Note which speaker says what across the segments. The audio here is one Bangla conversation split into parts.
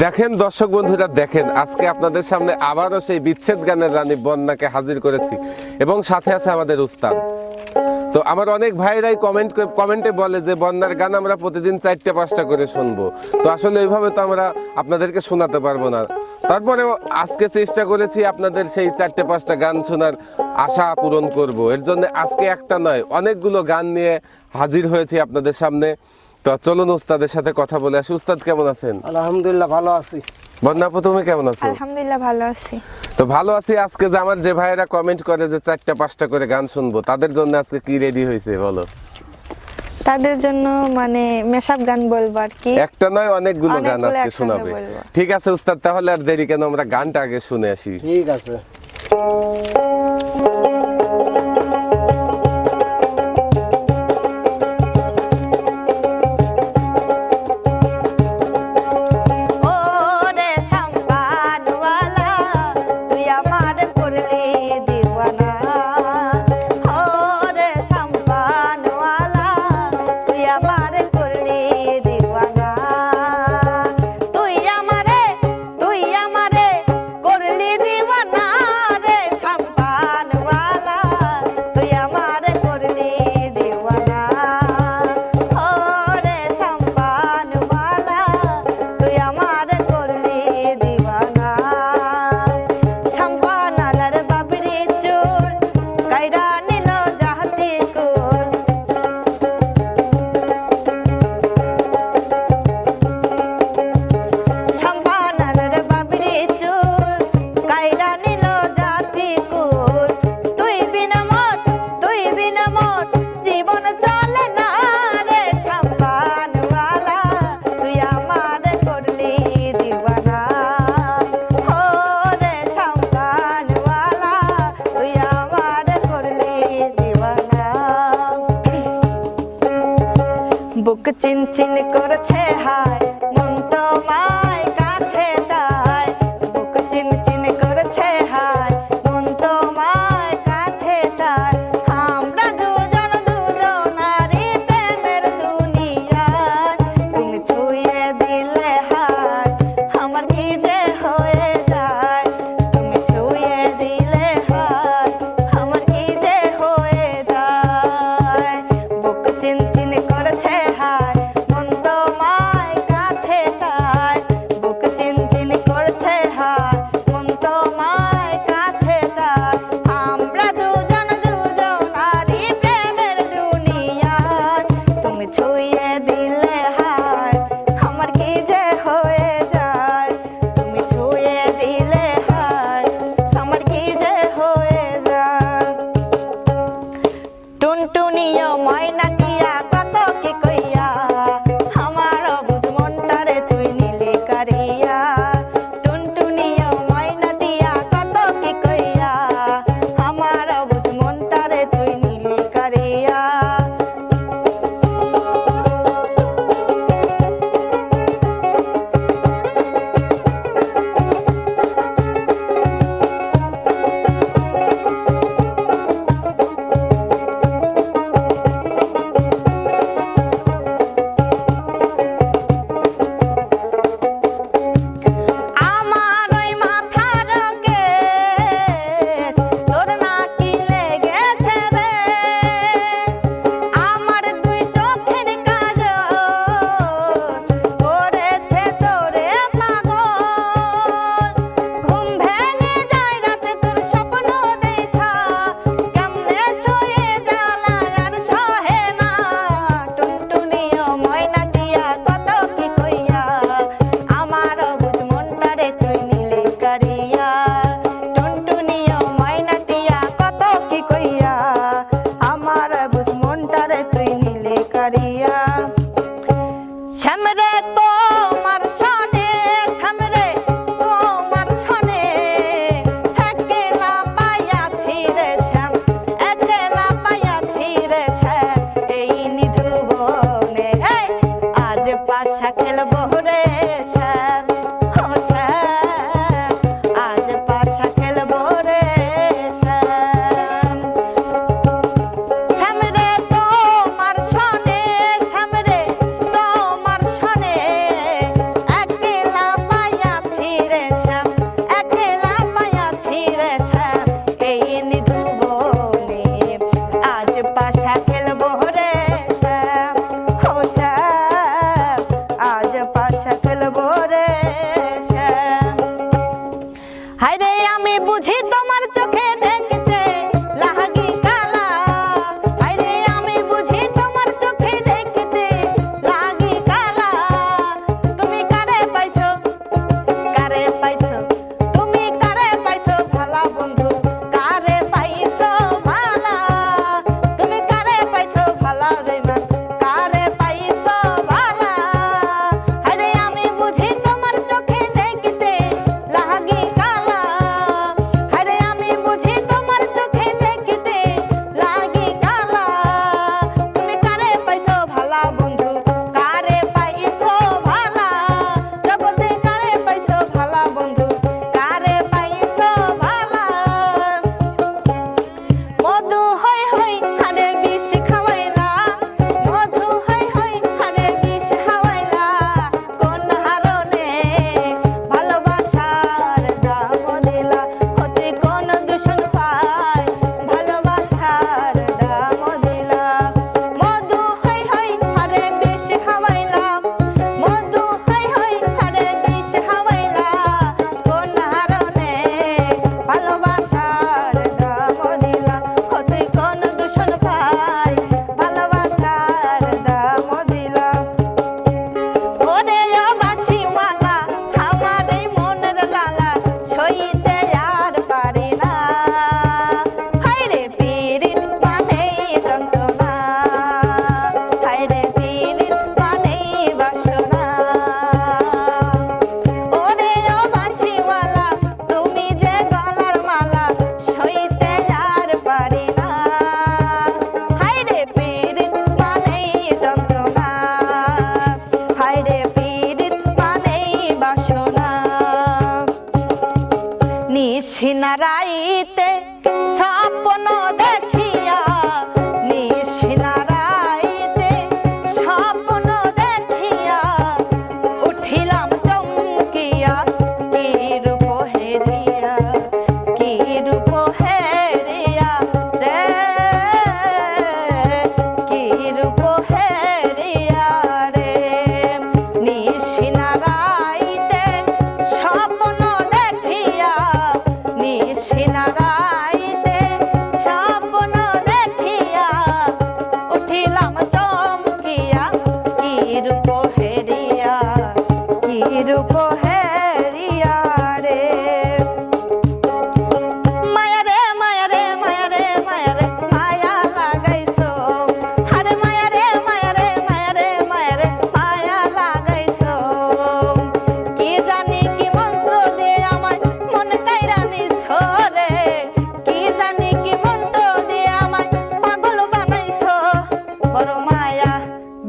Speaker 1: দেখেন দর্শক বন্ধুরা, দেখেন, আজকে আপনাদের সামনে আবারও সেই বিচ্ছেদ গানের রানী বন্যাকে হাজির করেছি এবং সাথে আছে আমাদের উস্তাদ। তো আমার অনেক ভাইরাই কমেন্ট কমেন্টে বলে যে, বন্যার গান আমরা প্রতিদিন চারটে, পাঁচটা করে শুনব। তো আসলে এইভাবে তো আমরা আপনাদেরকে শোনাতে পারব না। তারপরেও আজকে চেষ্টা করেছি আপনাদের সেই চারটে, পাঁচটা গান শোনার আশা পূরণ করব। এর জন্য আজকে একটা নয়, অনেকগুলো গান নিয়ে হাজির হয়েছি আপনাদের সামনে। তো চলুন উস্তাদের সাথে কথা বলে আসি। উস্তাদ কেমন আছেন?
Speaker 2: আলহামদুলিল্লাহ ভালো আছি।
Speaker 1: বন্যা প্রথমে কেমন আছো?
Speaker 3: আলহামদুলিল্লাহ ভালো আছি।
Speaker 1: তো ভালো আছি। আজকে যে আমার যে ভাইয়েরা কমেন্ট করে যে চারটা পাঁচটা করে গান শুনব তাদের জন্য আজকে কি রেডি হয়েছে বলো?
Speaker 3: তাদের জন্য মানে মেশাপ গান বলব আর কি।
Speaker 1: একটা নয় অনেকগুলো গান আজকে শোনাবে। ঠিক আছে উস্তাদ তাহলে আর দেরি কেন আমরা গানটা আগে শুনে আসি।
Speaker 2: ঠিক আছে।
Speaker 3: বুক চিন চিন করছে হায়।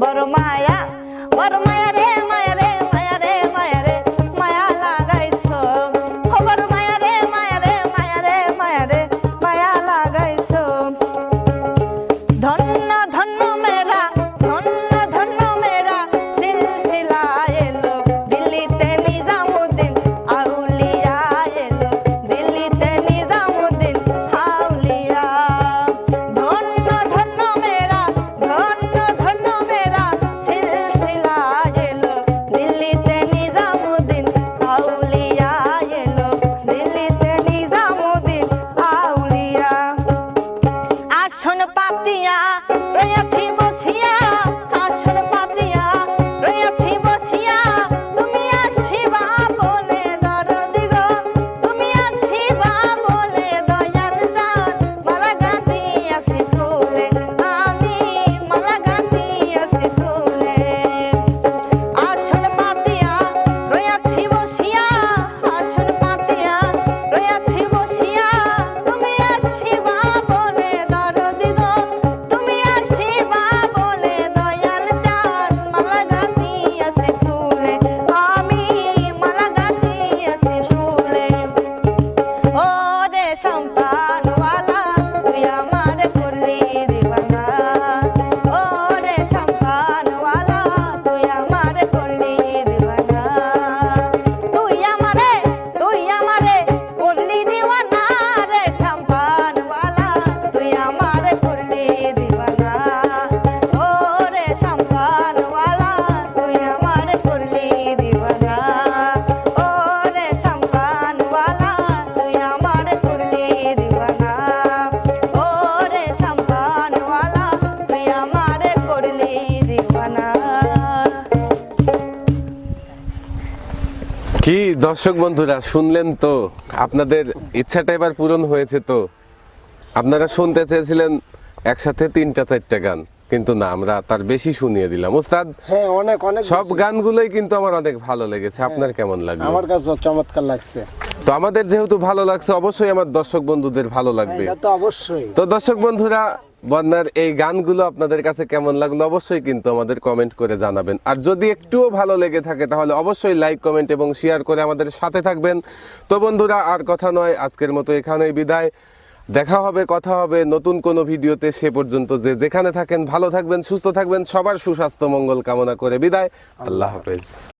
Speaker 3: বড় মায়া বড় মায়া রে মায়া রে পাতিয়া রয়েছি
Speaker 1: দর্শক বন্ধুরা শুনলেন তো? আপনাদের ইচ্ছাটা এবার পূরণ হয়েছে তো? আপনারা শুনতে চেয়েছিলেন একসাথে তিনটা চারটা গান কিন্তু না আমরা তার বেশি শুনিয়ে দিলাম। উস্তাদ
Speaker 2: হ্যাঁ অনেক অনেক
Speaker 1: সব। গানগুলোই কিন্তু আমার অনেক ভালো লেগেছে। আপনার কেমন লাগল?
Speaker 2: আমার কাছে চমৎকার লাগছে।
Speaker 1: তো আমাদের যেহেতু ভালো লাগছে অবশ্যই আমার দর্শক বন্ধুদের ভালো লাগবে।
Speaker 2: তো অবশ্যই।
Speaker 1: তো দর্শক বন্ধুরা বন্যার এই গানগুলো আপনাদের কাছে কেমন লাগল অবশ্যই কিন্তু আমাদের কমেন্ট করে জানাবেন। আর যদি একটুও ভালো লেগে থাকে তাহলে অবশ্যই লাইক কমেন্ট এবং শেয়ার করে আমাদের সাথে থাকবেন। তো বন্ধুরা, আর কথা নয়, আজকের মতো এখানেই বিদায়। দেখা হবে, কথা হবে, নতুন কোনো ভিডিওতে সে পর্যন্ত যে যেখানে থাকেন, ভালো থাকবেন, সুস্থ থাকবেন, সবার সুস্বাস্থ্য, মঙ্গল কামনা করে বিদায়। আল্লাহ হাফেজ।